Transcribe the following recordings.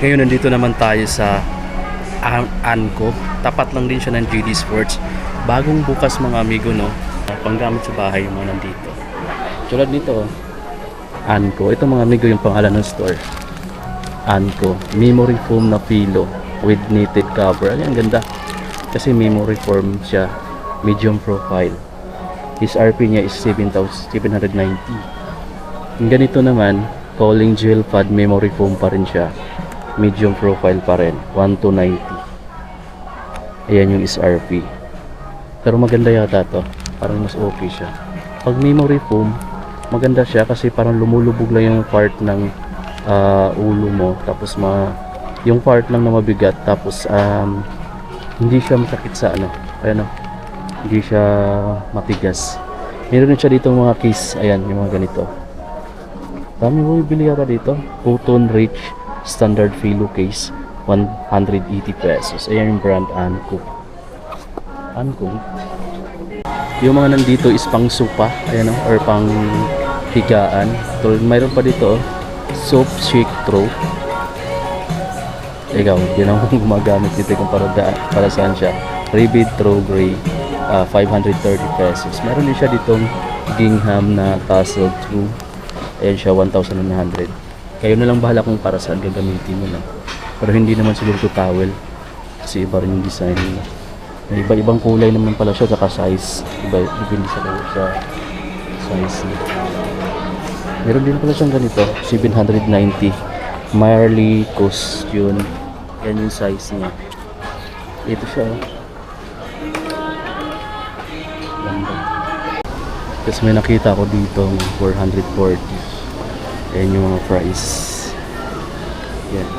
Ngayon, nandito naman tayo sa An- Anco. Tapat lang din siya ng GD Sports. Bagong bukas mga amigo, no? Panggamit sa bahay mga nandito. Tulad nito. Anco. Ito mga amigo yung pangalan ng store. Anco. Memory foam na pilo with knitted cover. Ay, ang ganda. Kasi memory foam siya. Medium profile. His RP niya is 7,790. Yung ganito naman, calling gel pad memory foam pa rin siya. Medium profile pa rin. 1,290. Ayan yung SRP. Pero maganda yata to. Parang mas okay siya. Pag memory foam, maganda siya kasi parang lumulubog lang yung part ng ah, ulo mo. Tapos ma yung part lang na mabigat. Tapos um, hindi siya masakit sa ano. Ayan o. Hindi siya matigas. Meron din siya dito mga case. Ayan, yung mga ganito. Dami mo bibili yata dito. Photon Rich Standard Filo Case. 180 pesos. Ayan yung brand Anko. Anko. Yung mga nandito is pang sopa. Ayan o. Or pang higaan. Tulad mayroon pa dito. oh, Soap shake throw. Ikaw, yun ang gumagamit dito kung para, da, para saan siya. Ribbit throw gray. ah, 530 pesos. Meron din siya ditong gingham na tassel through. Ayan siya, 1,100. Kayo na lang bahala kung para saan gagamitin mo lang. Pero hindi naman siguro to towel. Kasi iba rin yung design nila. May iba-ibang kulay naman pala siya, saka size. Iba, depende sa, sa size niya. Meron din pala siyang ganito, 790. Marley Costume. Yan yung size niya. Ito siya. oh. Ganda. Tapos may nakita ko dito 440. Ayan yung mga price. Yan.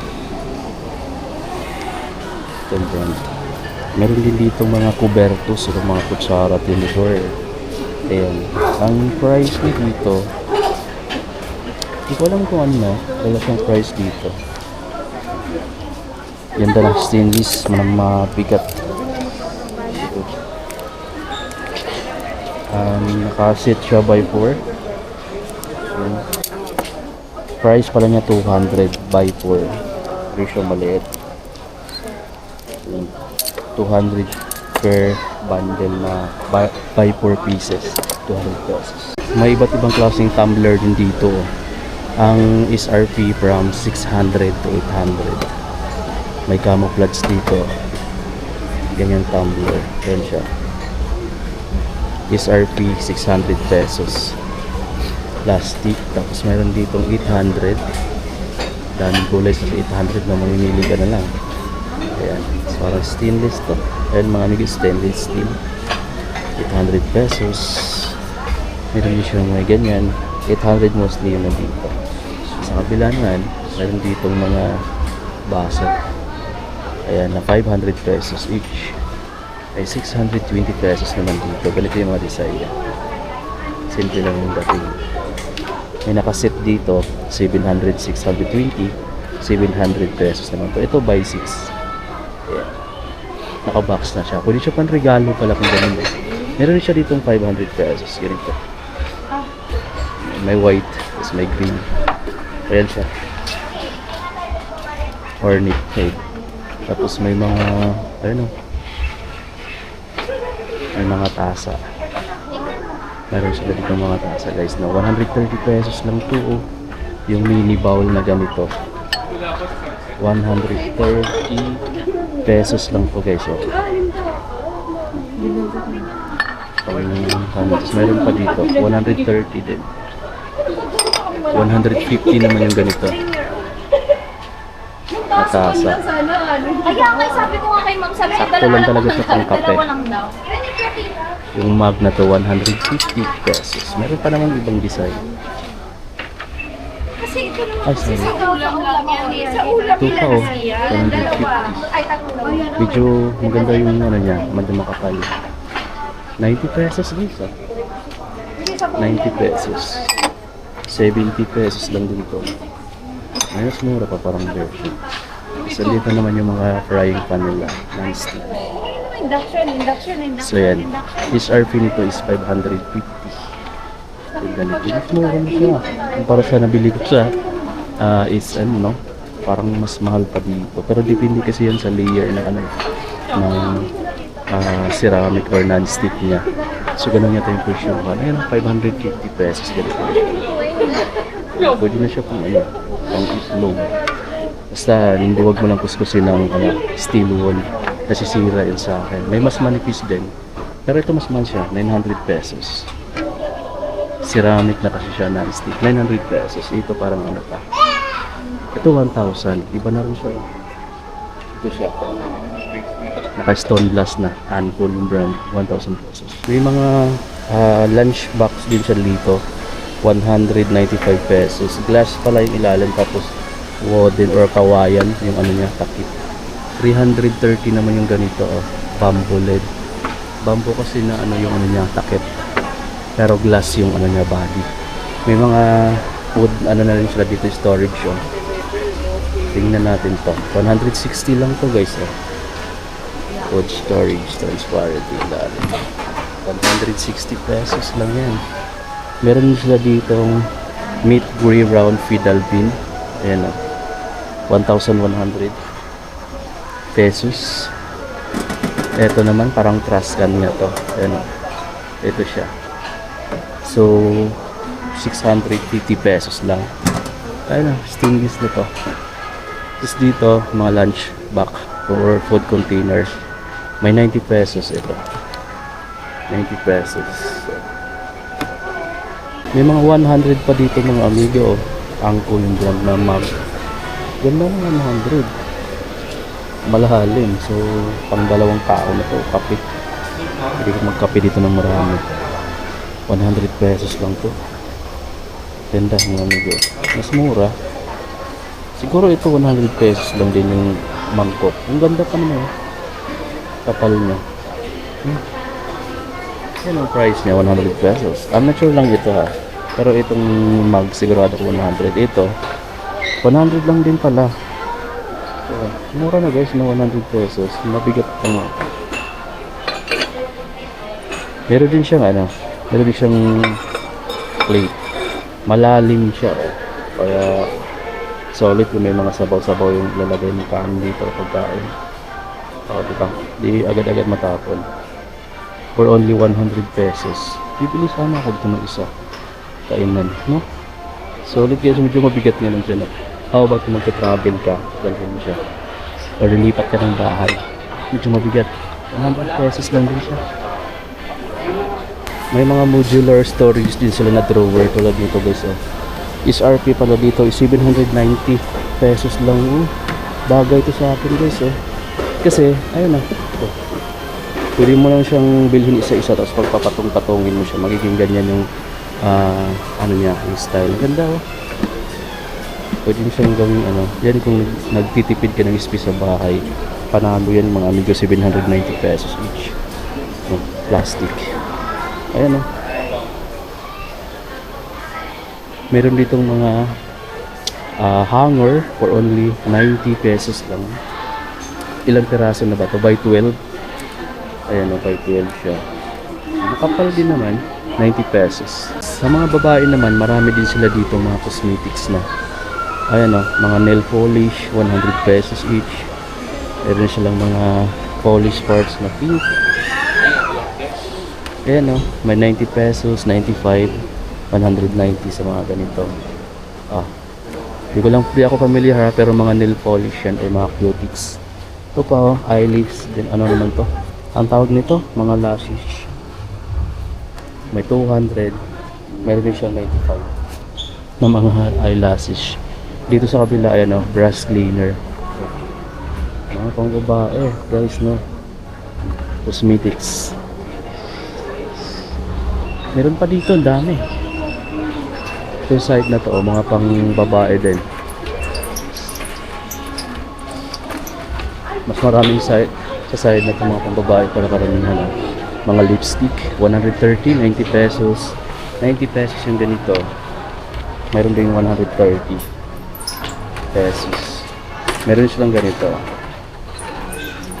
Ito brand. Meron din dito mga kubertos o mga kutsara, tinidor. Ayan. Ang price niya dito, hindi ko alam kung ano, wala siyang price dito. Ganda na stainless, mga mabigat. Um, nakasit siya by 4. Ayan. Price pala niya 200 by 4. Presyo maliit. Ayan. 200 per bundle na by, by 4 pieces. 200 pesos. May iba't ibang klaseng tumbler din dito. Ang SRP from 600 to 800. May camouflage dito. Ganyan tumbler. Yan siya. SRP 600 pesos. Plastic. Tapos meron ditong 800. Daming kulay sa 800 na mamimili ka na lang. Ayan. So, parang stainless to. Ayan mga amigo, stainless steel. 800 pesos. Meron din siyang may ganyan. 800 mostly yun nandito. Sa kabila naman, meron ditong mga baso. Ayan, na 500 pesos each. Ay 620 pesos naman dito. Ganito yung mga design. Simple lang yung dating. May nakaset dito, 700, 620, 700 pesos naman to. Ito by 6. Ayan. Nakabox na siya. Pwede siya pang regalo pala kung ganun eh. Meron siya ditong 500 pesos. Ganito. May white, tapos may green. Ayan siya. Ornate head. Tapos may mga, ayun o. May mga tasa. Meron sila dito mga tasa guys na 130 pesos lang to oh. Yung mini bowl na ganito. 130 pesos lang po guys oh. Tapos meron pa dito 130 din. 150 naman yung ganito. Na tasa. Kaya nga sabi ko nga kay ma'am, sabi ko Sakto lang talaga lang daw. Yung mug na to 150 pesos. Meron pa naman ibang design. Kasi ito naman Ay, kasi sa ulam lang yan eh. Sa ulam Ito pa, oh. yan. Dalawa. 150. Ay, tatlo. Medyo maganda yung ano niya, medyo makapal. 90 pesos guys ah. 90 pesos. 70 pesos lang din to. Ayos mura pa parang version. Isa dito naman yung mga frying pan nila. Non-stick. Induction, induction, induction. So yan. His RP nito is 550. Yung ganito. Mas mura na siya. Kumpara sa nabili ko siya, ah, is ano no? parang mas mahal pa dito. Pero depende kasi yan sa layer ng ano, ng ah, ceramic or non-stick niya. So, ganun yata yung presyo. Ayan, 550 pesos. Ganito. Pwede na siya kung ano, pang itlog. Basta, hindi huwag mo lang kuskusin ng ano, steel wool. Nasisira yun sa akin. May mas manipis din. Pero ito mas mahal siya, 900 pesos. Ceramic na kasi siya na stick. 900 pesos. Ito parang ano pa. Ito 1,000. Iba na rin siya. Ito siya. Naka stone glass na. Anpol yung brand. 1,000 pesos. May mga ah, lunch box din siya dito. 195 pesos. Glass pala yung ilalim tapos wooden or kawayan yung ano niya takip. 330 naman yung ganito oh. Bamboo led. Bamboo kasi na ano yung ano niya takip. Pero glass yung ano niya body. May mga wood ano na rin sila dito storage oh. Tingnan natin to. 160 lang to guys oh. Wood storage, transparent yung ilalim. 160 pesos lang yan. Meron sila ditong meat gray round feedal bean. Ayan o. 1,100 pesos. Ito naman parang trust can niya to. Ayan. Ito siya. So, 650 pesos lang. Ayan o. Stainless na to. Tapos dito, mga lunch box or food containers. May 90 pesos ito. 90 pesos. May mga 100 pa dito mga amigo. oh. Angko yung brand na mug. Ganda ng 100. Malahalim. So, pang dalawang tao na to. Kape. Hindi ka magkape dito ng marami. 100 pesos lang to. Ganda mga amigo. Mas mura. Siguro ito 100 pesos lang din yung mangkok. Ang ganda pa naman. oh. Kapal niya. Hmm. Yan ang price niya, 100 pesos. I'm not sure lang ito ha. Pero itong mug, sigurado ko 100. Ito, 100 lang din pala. So, mura na guys na 100 pesos. Mabigat pa nga. Meron din siyang ano, meron din siyang plate. Malalim siya. Oh. Kaya solid kung may mga sabaw-sabaw yung lalagay ng kanin dito pagkain. O, di ba? Di agad-agad matapon for only 100 pesos. Bibili sana ako dito ng isa. Kainan, no? Solid kaya medyo mabigat nga lang siya. No? How about kung magka-travel ka, dalhin mo siya. O lilipat ka ng bahay. Medyo mabigat. 100 pesos lang din siya. May mga modular storage din sila na drawer tulad nito guys. Oh. Is RP pala dito is 790 pesos lang. Oh. Bagay to sa akin guys. Oh. Kasi, ayun na. Oh. Pwede mo lang siyang bilhin isa-isa tapos pagpapatong-patongin mo siya. Magiging ganyan yung ah, ano niya, yung style. Ganda oh. Pwede mo siyang gawing ano. Yan kung nagtitipid ka ng space sa bahay. Panalo yan mga amigo 790 pesos each. Oh, plastic. Ayan oh. Meron ditong mga ah, hanger for only 90 pesos lang. Ilang piraso na ba to? By 12. Ayan o, by 12 siya. Makapal din naman, 90 pesos. Sa mga babae naman, marami din sila dito mga cosmetics na. Ayan o, mga nail polish, 100 pesos each. Meron silang mga polish parts na pink. Ayan o, may 90 pesos, 95, 190 sa mga ganito. Ah, hindi ko lang, di ako familiar ha, pero mga nail polish yan or mga cutics. Ito pa oh, eyelids din. Ano naman to? Ang tawag nito, mga lashes. May 200. Meron din siyang 95 na mga eyelashes. Dito sa kabila, ayan oh, brush cleaner. Mga pang babae, guys, no? Cosmetics. Meron pa dito, ang dami. Ito side na to, oh, mga pang babae din. mas maraming side sa side na ito mga pambabae para karamihan na mga lipstick 130 90 pesos 90 pesos yung ganito mayroon din 130 pesos meron silang ganito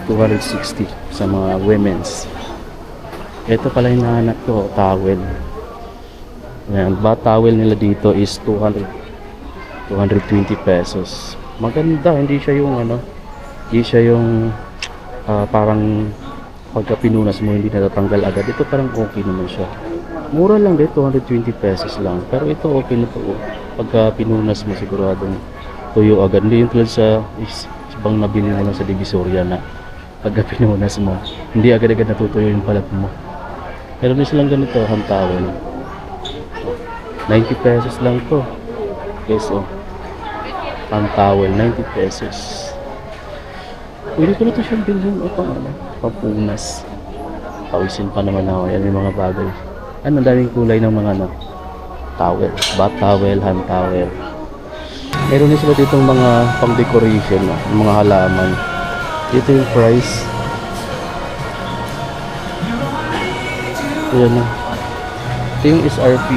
260 sa mga women's ito pala yung nahanap ko towel Ayan, ba towel nila dito is 200 220 pesos Maganda, hindi siya yung ano, hindi siya yung ah, parang pagka pinunas mo hindi natatanggal agad. Ito parang okay naman siya. Mura lang dito, 220 pesos lang. Pero ito okay na oh. Pagka pinunas mo siguradong tuyo agad. Hindi yung tulad sa ibang nabili mo lang sa Divisoria na pagka pinunas mo, hindi agad-agad natutuyo yung balat mo. Meron din silang ganito, hand towel. 90 pesos lang to. Guys, oh. Towel, 90 pesos. Pwede ko na ito siyang bilhin o pang ano, pampunas. Pawisin pa naman ako. Yan yung mga bagay. Ano, daming kulay ng mga ano, towel. Bath towel, hand towel. Meron din sila dito mga pang decoration, mga halaman. Dito yung price. Ayan na. Ito yung SRP.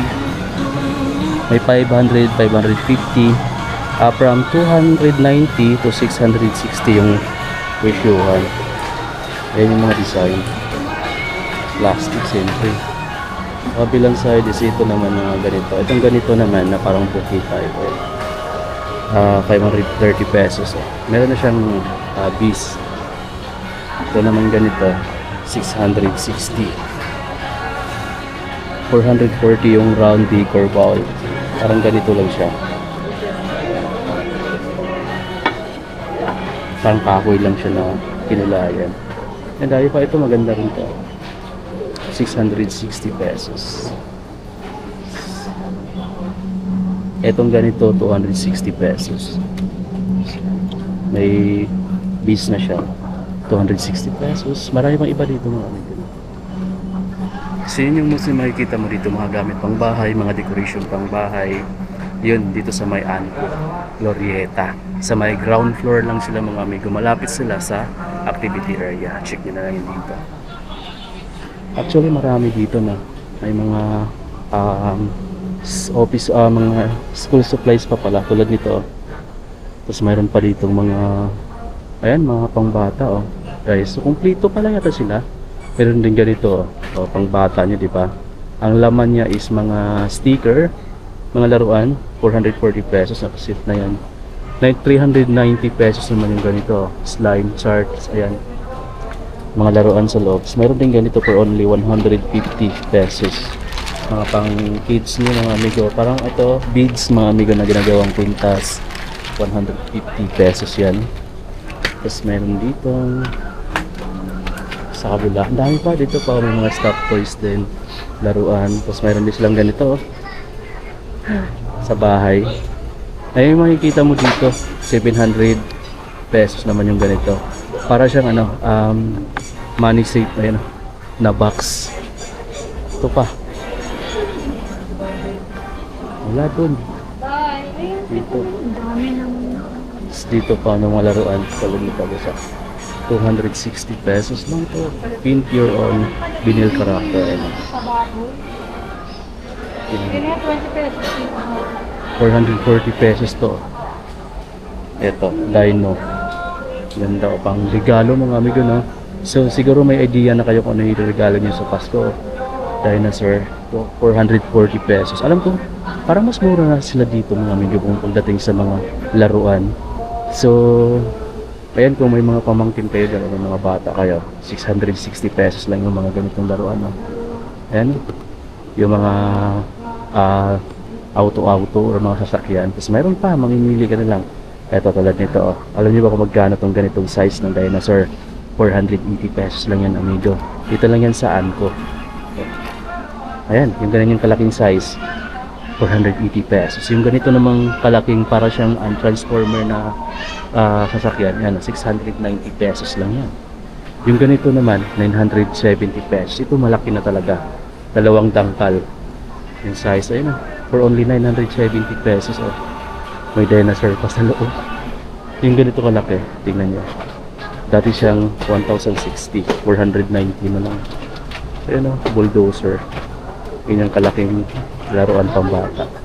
May 500, 550. Ah, from 290 to 660 yung ratiohan. Ayan yung mga design. Plastic, siyempre. Kabilang side is ito naman mga ganito. Itong ganito naman na parang bouquet type. Eh. Ah, 530 pesos. Meron na siyang ah, bees. Ito naman ganito. 660. 440 yung round decor bowl. Parang ganito lang siya. Parang kahoy lang siya na kinulayan. And dahil pa ito maganda rin to. 660 pesos. Etong ganito 260 pesos. May bees na siya. 260 pesos. Marami pang iba dito mga amigo. Kasi yun yung mostly makikita mo dito mga gamit pang bahay, mga decoration pang bahay. Yun, dito sa may Anco, Glorieta. Sa may ground floor lang sila mga amigo. Malapit sila sa activity area. Check nyo na lang yun dito. Actually, marami dito na. May mga um, office, ah, mga school supplies pa pala. Tulad nito. Tapos mayroon pa dito mga, ayan, mga pangbata, oh. Guys, so kumplito pala yata sila. Meron din ganito, oh, oh pangbata niya, di ba? Ang laman niya is mga sticker, mga laruan, 440 pesos, nakasit na yan. Like 390 pesos naman yung ganito, oh. slime charts, ayan. Mga laruan sa loob. So, Meron din ganito for only 150 pesos. Mga pang kids niyo mga amigo. Parang ito, beads mga amigo na ginagawang kwintas. 150 pesos yan. Tapos meron dito sa kabila. Ang dami pa dito pa may mga stuffed toys din. Laruan. Tapos meron din silang ganito oh. sa bahay. Ay makikita mo dito 700 pesos naman yung ganito. Para siyang ano, um, money safe ayun, oh, na box. Ito pa. Wala dun. Dito. Dito pa ng mga laruan. Tulad nito sa 260 pesos lang to. Pin pure on vinyl character. Ganyan, 20 pesos. 440 pesos to. Ito, Dino. Ganda o pang regalo mga amigo no. So siguro may idea na kayo kung ano yung regalo niyo sa Pasko. Dinosaur, to 440 pesos. Alam ko, parang mas mura na sila dito mga amigo kung pagdating sa mga laruan. So, ayan kung may mga pamangkin kayo dyan, o mga bata kayo, 660 pesos lang yung mga ganitong laruan. No? Ayan, yung mga ah, auto-auto or mga sasakyan. Tapos mayroon pa, mamimili ka na lang. Eto tulad nito. Oh. Alam niyo ba kung magkano tong ganitong size ng dinosaur? 480 pesos lang yan, amigo. Dito lang yan sa Anco. Ayan, yung ganyan yung kalaking size. 480 pesos. Yung ganito namang kalaking para siyang ang transformer na ah, sasakyan, yan, 690 pesos lang yan. Yung ganito naman, 970 pesos. Ito malaki na talaga. Dalawang dangkal. Yung size, ayun na. For only 970 pesos. Oh. May dinosaur pa sa loob. Yung ganito kalaki, tingnan nyo. Dati siyang 1,060. 490 na lang. Ayun oh, bulldozer. Yun yung kalaking laruan pambata.